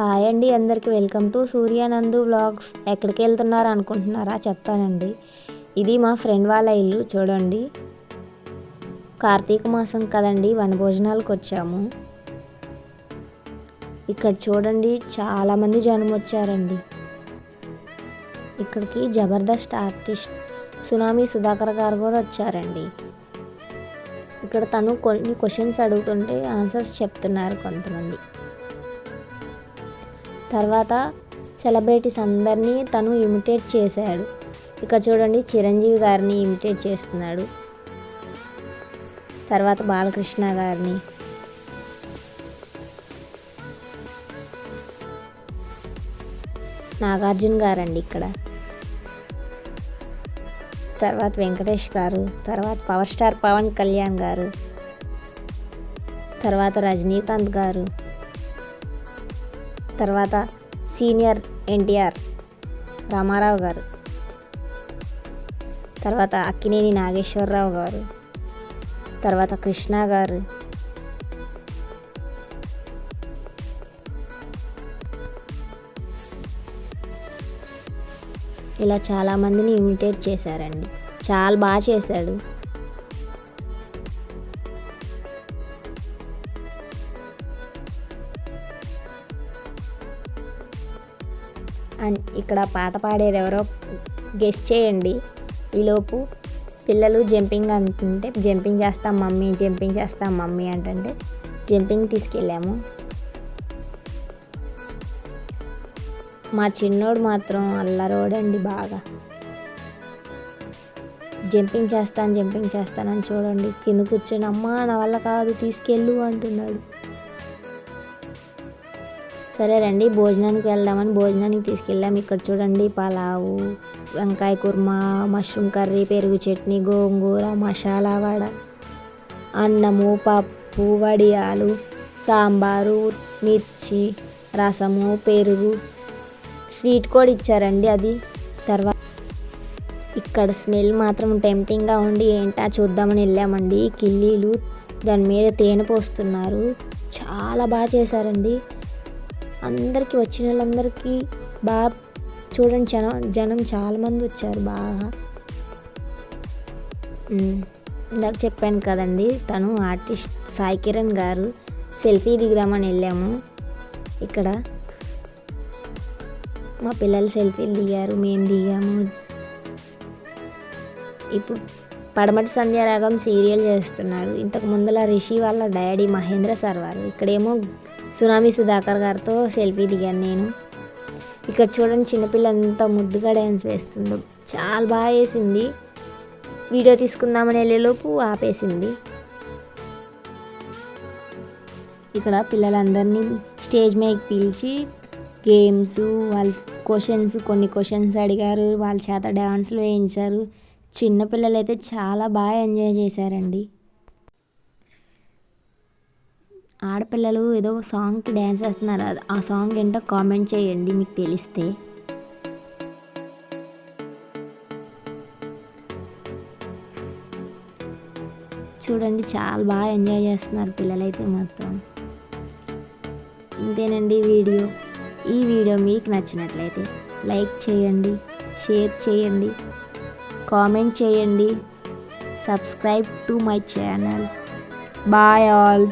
Hi అండి అందరికీ welcome to Suryanandu blogs ఎక్కడికి వెళ్తున్నారు అనుకుంటున్నారా చెప్తానండి. ఇది మా ఫ్రెండ్ వాళ్ళ ఇల్లు చూడండి. కార్తీక మాసం కదండి వనభోజనాలకు వచ్చాము. ఇక్కడ చూడండి చాలామంది జనం వచ్చారండి. ఇక్కడికి జబర్దస్త్ ఆర్టిస్ట్ సునామీ సుధాకర్ గారు కూడా వచ్చారండి. ఇక్కడ తను కొన్ని క్వశ్చన్స్ అడుగుతుంటే ఆన్సర్స్ చెప్తున్నారు కొంతమంది. తర్వాత సెలబ్రిటీస్ అందరినీ తను ఇమిటేట్ చేశాడు. ఇక్కడ చూడండి చిరంజీవి గారిని ఇమిటేట్ చేస్తున్నాడు. తర్వాత బాలకృష్ణ గారిని. నాగార్జున గారండి ఇక్కడ. తర్వాత వెంకటేష్ గారు తర్వాత పవర్ స్టార్ పవన్ కళ్యాణ్ గారు తర్వాత రజనీకాంత్ గారు తర్వాత సీనియర్ ఎన్టీఆర్ రామారావు గారు. తర్వాత అక్కినేని నాగేశ్వరరావు గారు. తర్వాత కృష్ణ గారు. ఇలా చాలామందిని ఇమిటేట్ చేశారండి. చాలా బాగా చేశాడు. అండ్ ఇక్కడ పాట పాడేది ఎవరో గెస్ట్ చేయండి. ఈలోపు పిల్లలు జంపింగ్ అంటుంటే జంపింగ్ చేస్తాం మమ్మీ జంపింగ్ చేస్తాం మమ్మీ అంటే జంపింగ్ తీసుకెళ్ళాము. మా చిన్నోడు మాత్రం అల్లరోడండి బాగా. జంపింగ్ చేస్తాను జంపింగ్ చేస్తానని చూడండి. కింద కూర్చొని అమ్మా నా వల్ల కాదు తీసుకెళ్ళు అంటున్నాడు. సరే రండి భోజనానికి వెళ్దామని భోజనానికి తీసుకెళ్ళాము ఇక్కడ చూడండి పలావు వంకాయ కుర్మా మష్రూమ్ కర్రీ పెరుగు చట్నీ గోంగూర మసాలా వడ అన్నము పప్పు వడియాలు సాంబారు మిర్చి రసము పెరుగు. స్వీట్ కూడా ఇచ్చారండి అది. తర్వాత ఇక్కడ స్మెల్ మాత్రం టెంప్టింగ్గా ఉండి ఏంటా చూద్దామని వెళ్ళామండి. కిల్లీలు దాని మీద తేనె పోస్తున్నారు. చాలా బాగా చేశారండి. అందరికీ వచ్చిన వాళ్ళందరికీ బాగా చూడండి జనం జనం చాలామంది వచ్చారు బాగా. ఇందాక చెప్పాను కదండి తను ఆర్టిస్ట్ సాయి కిరణ్ గారు సెల్ఫీ దిగుదామని వెళ్ళాము. ఇక్కడ మా పిల్లలు సెల్ఫీలు దిగారు మేము దిగాము. ఇప్పుడు పడమటి సంధ్యారాగం సీరియల్ చేస్తున్నాడు. ఇంతకు ముందల రిషి వాళ్ళ డాడీ మహేంద్ర సార్ వారు. ఇక్కడేమో సునామీ సుధాకర్ గారితో సెల్ఫీ దిగాను నేను. ఇక్కడ చూడండి చిన్నపిల్ల ఎంత ముద్దుగా డ్యాన్స్ వేస్తుందో. చాలా బాగా వేసింది. వీడియో తీసుకుందామని వెళ్ళేలోపు ఆపేసింది. ఇక్కడ పిల్లలందరినీ స్టేజ్ మీదకి పిలిచి గేమ్స్ వాళ్ళ క్వశ్చన్స్ కొన్ని క్వశ్చన్స్ అడిగారు. వాళ్ళ చేత డ్యాన్స్లు వేయించారు. చిన్నపిల్లలు అయితే చాలా బాగా ఎంజాయ్ చేశారండి. ఆడపిల్లలు ఏదో సాంగ్కి డ్యాన్స్ వేస్తున్నారు ఆ సాంగ్ ఏంటో కామెంట్ చేయండి మీకు తెలిస్తే. చూడండి చాలా బాగా ఎంజాయ్ చేస్తున్నారు పిల్లలైతే మాత్రం. ఇంతేనండి వీడియో. ఈ వీడియో మీకు నచ్చినట్లయితే లైక్ చేయండి షేర్ చేయండి కామెంట్ చేయండి. Subscribe to my channel. Bye all.